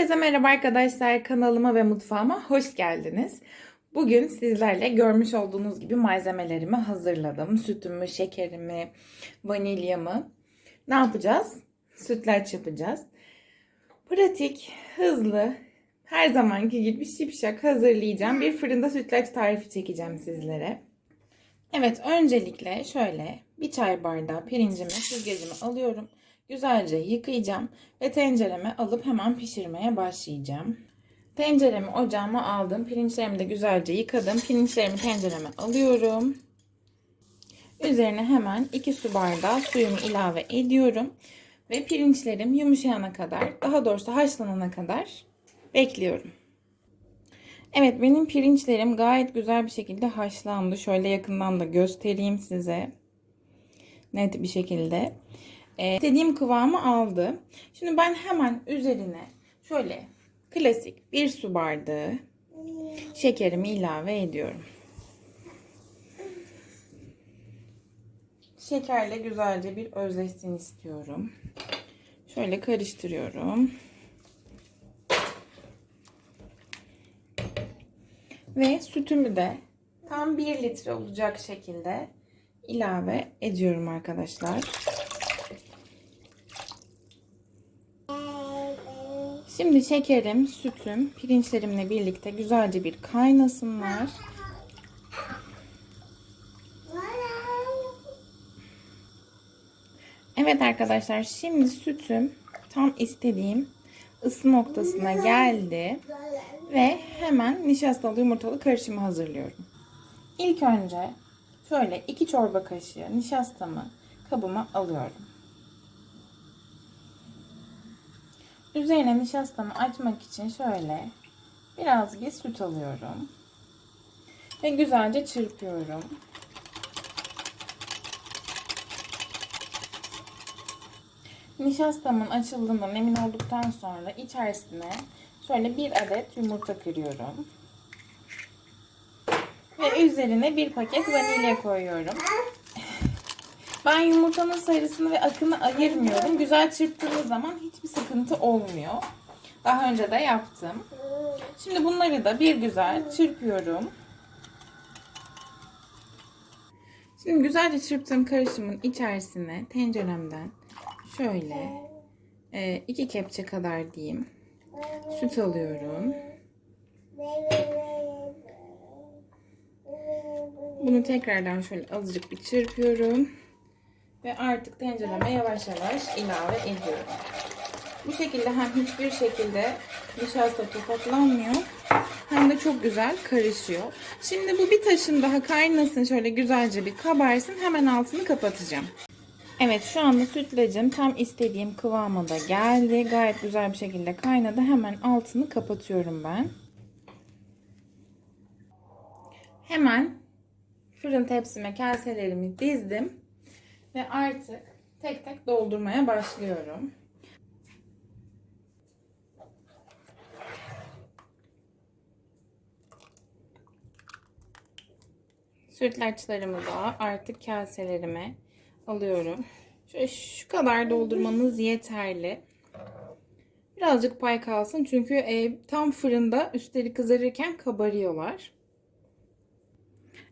Herkese merhaba arkadaşlar. Kanalıma ve mutfağıma hoş geldiniz. Bugün sizlerle görmüş olduğunuz gibi malzemelerimi hazırladım. Sütümü, şekerimi, vanilyamı. Ne yapacağız? Sütlaç yapacağız. Pratik, hızlı, her zamanki gibi şipşak hazırlayacağım. Bir fırında sütlaç tarifi çekeceğim sizlere. Evet, öncelikle şöyle bir çay bardağı pirincimi, süzgecimi alıyorum. Güzelce yıkayacağım ve tencereme alıp hemen pişirmeye başlayacağım. Tenceremi ocağıma aldım. Pirinçlerimi de güzelce yıkadım. Pirinçlerimi tencereme alıyorum. Üzerine hemen 2 su bardağı suyumu ilave ediyorum. Ve pirinçlerim yumuşayana kadar, daha doğrusu haşlanana kadar bekliyorum. Evet benim pirinçlerim gayet güzel bir şekilde haşlandı. Şöyle yakından da göstereyim size. Net bir şekilde. Ee, istediğim kıvamı aldı. Şimdi ben hemen üzerine şöyle klasik bir su bardağı şekerimi ilave ediyorum. Şekerle güzelce bir özleşsin istiyorum. Şöyle karıştırıyorum. Ve sütümü de tam 1 litre olacak şekilde ilave ediyorum arkadaşlar. Şimdi şekerim, sütüm, pirinçlerimle birlikte güzelce bir kaynasınlar. Evet arkadaşlar şimdi sütüm tam istediğim ısı noktasına geldi. Ve hemen nişastalı yumurtalı karışımı hazırlıyorum. İlk önce şöyle 2 çorba kaşığı nişastamı kabıma alıyorum. Üzerine nişastamı açmak için şöyle biraz bir süt alıyorum. Ve güzelce çırpıyorum. Nişastamın açıldığından emin olduktan sonra içerisine şöyle bir adet yumurta kırıyorum. Ve üzerine bir paket vanilya koyuyorum. Ben yumurtanın sarısını ve akını ayırmıyorum. Güzel çırptığınız zaman hiçbir sıkıntı olmuyor. Daha önce de yaptım. Şimdi bunları da bir güzel çırpıyorum. Şimdi güzelce çırptığım karışımın içerisine tenceremden şöyle e, iki kepçe kadar diyeyim süt alıyorum. Bunu tekrardan şöyle azıcık bir çırpıyorum. Ve artık tencereme yavaş yavaş ilave ediyorum. Bu şekilde hem hiçbir şekilde nişasta topaklanmıyor hem de çok güzel karışıyor. Şimdi bu bir taşın daha kaynasın şöyle güzelce bir kabarsın hemen altını kapatacağım. Evet şu anda sütlacım tam istediğim kıvama da geldi. Gayet güzel bir şekilde kaynadı. Hemen altını kapatıyorum ben. Hemen fırın tepsime kaselerimi dizdim. Ve artık tek tek doldurmaya başlıyorum. Sütlaçlarımı da artık kaselerime alıyorum. Şöyle şu kadar doldurmanız yeterli. Birazcık pay kalsın çünkü e, tam fırında üstleri kızarırken kabarıyorlar.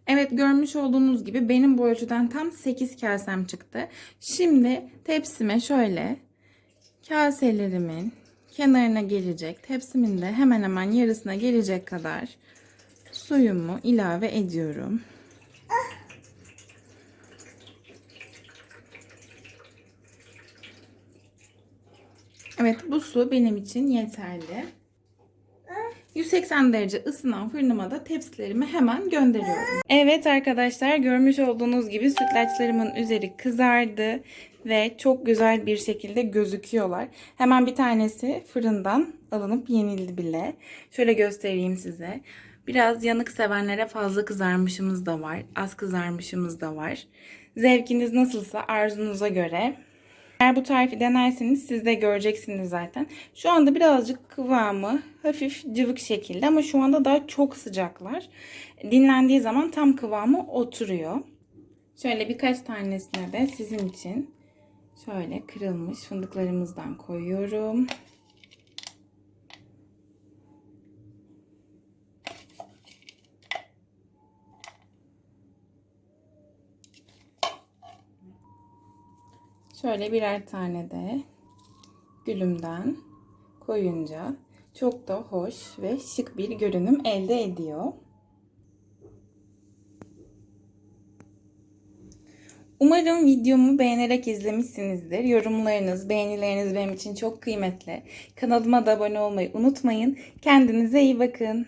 Evet görmüş olduğunuz gibi benim bu ölçüden tam 8 kasem çıktı. Şimdi tepsime şöyle kaselerimin kenarına gelecek tepsimin de hemen hemen yarısına gelecek kadar suyumu ilave ediyorum. Evet bu su benim için yeterli. 180 derece ısınan fırınıma da tepsilerimi hemen gönderiyorum. Evet arkadaşlar görmüş olduğunuz gibi sütlaçlarımın üzeri kızardı ve çok güzel bir şekilde gözüküyorlar. Hemen bir tanesi fırından alınıp yenildi bile. Şöyle göstereyim size. Biraz yanık sevenlere fazla kızarmışımız da var. Az kızarmışımız da var. Zevkiniz nasılsa arzunuza göre eğer bu tarifi denerseniz siz de göreceksiniz zaten. Şu anda birazcık kıvamı hafif cıvık şekilde ama şu anda daha çok sıcaklar. Dinlendiği zaman tam kıvamı oturuyor. Şöyle birkaç tanesine de sizin için şöyle kırılmış fındıklarımızdan koyuyorum. Şöyle birer tane de gülümden koyunca çok da hoş ve şık bir görünüm elde ediyor. Umarım videomu beğenerek izlemişsinizdir. Yorumlarınız, beğenileriniz benim için çok kıymetli. Kanalıma da abone olmayı unutmayın. Kendinize iyi bakın.